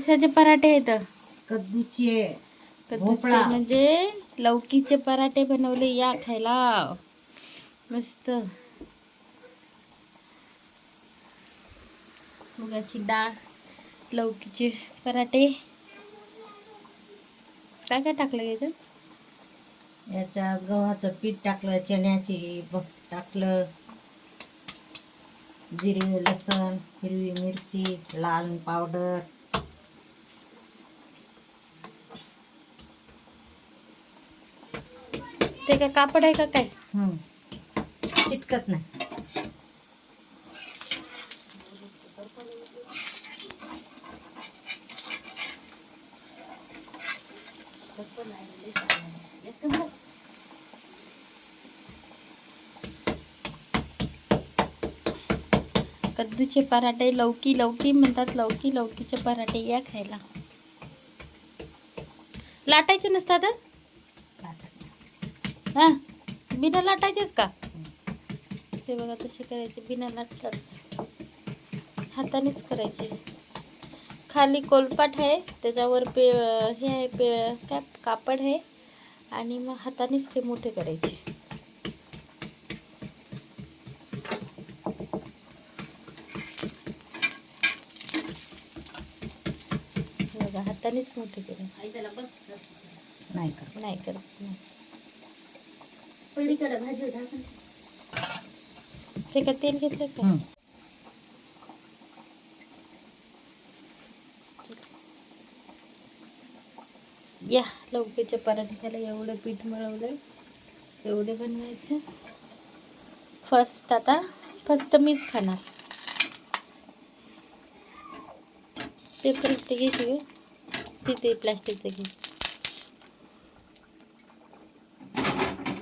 कशाचे पराठे आहेत. कद्दूचे कद्दूचे भोपळा. म्हणजे लौकीचे पराठे बनवले या खायला. मस्त. मुगाची डाळ लौकीचे पराठे. काय काय टाकलं याच्यात याच्यात गव्हाचं पीठ टाकलं चण्याची ब- टाकलं. जिरे लसण हिरवी मिरची लाल पावडर. ते काय कापड आहे का काय. चिटकत नाही. कद्दूचे पराठे लौकी लौकी म्हणतात लौकी लौकीचे पराठे या खायला. लाटायचे नसतात हं? बिना लाटायचेच का? ते बघा तसे करायचे बिना लाटताच. हातानेच करायचे. खाली कोलपाट आहे त्याच्यावर पे हे आहे पे काय कापड आहे आणि मग हातानेच ते मोठे करायचे. बघा हातानेच मोठे केले नाही करत. नाही करत. नाही ते का तेल घेतलं का. या लवकीच्या पराठ्याला एवढं पीठ मळवलं एवढे बनवायचं. फर्स्ट आता फर्स्ट मीच खाणार. पेपर ते ग तिथे प्लास्टिकचं घे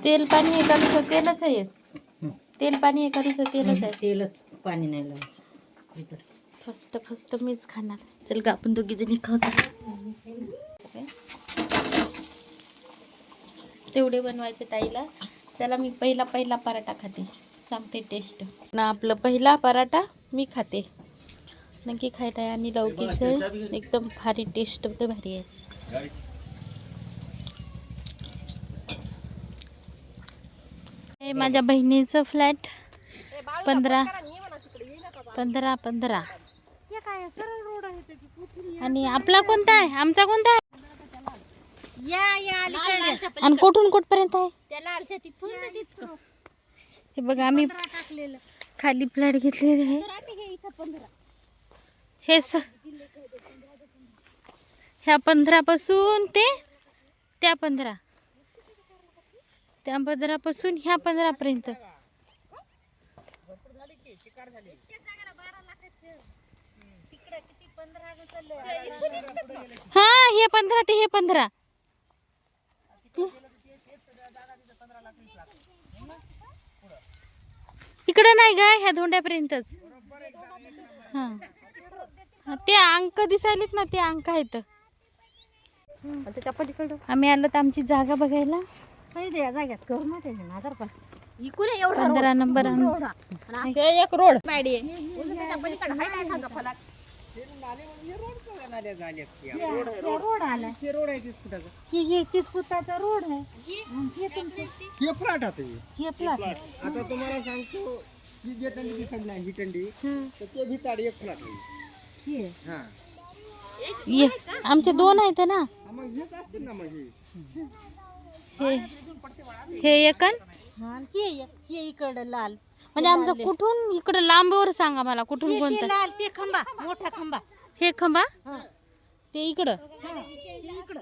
तेल पाणी एका नुसतं तेलच आहे हं. तेल पाणी एका नुसतं तेलच आहे. तेलच पाणी नाही लावायचं. इतर फर्स्ट फर्स्ट मीच खाणार. चल का आपण दोघी जणी खाऊ तेवढे बनवायचे ताईला. चला मी पहिला पहिला पराठा खाते. सांगते टेस्ट ना आपलं पहिला पराठा मी खाते. नक्की खायला आहे आणि लौकीचं एकदम भारी टेस्ट भारी आहे. हे माझ्या बहिणीचं फ्लॅट. पंधरा. पंधरा पंधरा. आणि आपला कोणता आहे? आमचा कोणता आहे? या या आणि कुठून कुठपर्यंत आहे? हे बघा आम्ही टाकलेलं. खाली फ्लॅट घेतलेले आहे. हे हे स ह्या पंधरा पासून ते त्या पंधरा. त्या पंधरा पासून ह्या पंधरा पर्यंत हा हे पंधरा ते हे पंधरा. इकडं नाही का ह्या धोंड्यापर्यंतच. हा. हा, ते अंक दिसायलेत ना ते अंक आहेत. आम्ही आलो तर आमची जागा बघायला. पहिले या जाग्यात करू ना त्याचे नाजार पण. इकडे एवढा पंधरा नंबर एक रोड. रोड आला तीस फुटाचा रोड आहे हे हे आता हे. प्लॉट आता तुम्हाला सांगतो ही जे टंडी दिसत नाही ही टंडी तर ते भिताड एक आहे. हे. आमचे दोन आहेत ना. मग हेच असतील ना मग हे. हे हे एकन हा, इकडं लाल. म्हणजे आमचं कुठून इकडं लांबवर सांगा मला कुठून ते कोणतं? लाल ते खंबा मोठा खंबा. हे खंबा? हा. ते इकडं? हा, ते इकडं.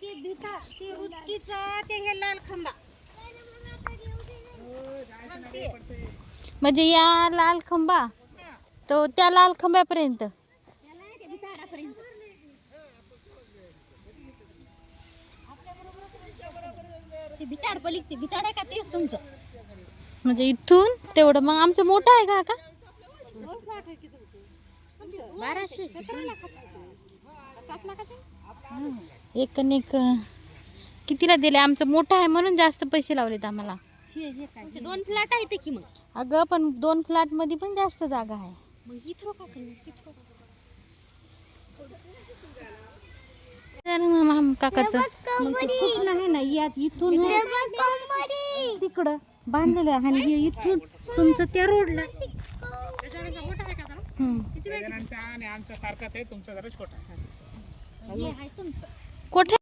ते बिता ते उचकीचं ते हे लाल खंबा. म्हणजे या लाल खंबा? तो त्या लाल खंब्यापर्यंत? ते ते भिताड आहे का तेच तुमचं? म्हणजे इथून तेवढं. मग आमचं मोठं आहे का का आहे. बाराशे आहे. एक आणि एक कितीला दिले? आमचं मोठं आहे म्हणून जास्त पैसे लावलेत आम्हाला. काय? दोन फ्लॅट आहेत की मग? अगं पण दोन फ्लॅटमध्ये पण जास्त जागा आहे. मग का काकाचं. मग ते फुटणं आहे ना यात इथून तिकडं बांधलेलं आहे आणि हे इथून तुमचं त्या रोडला. हम्म. आणि आमच्या सारखाच आहे तुमचा जरा छोटा हे आहे तुमचं. कुठे?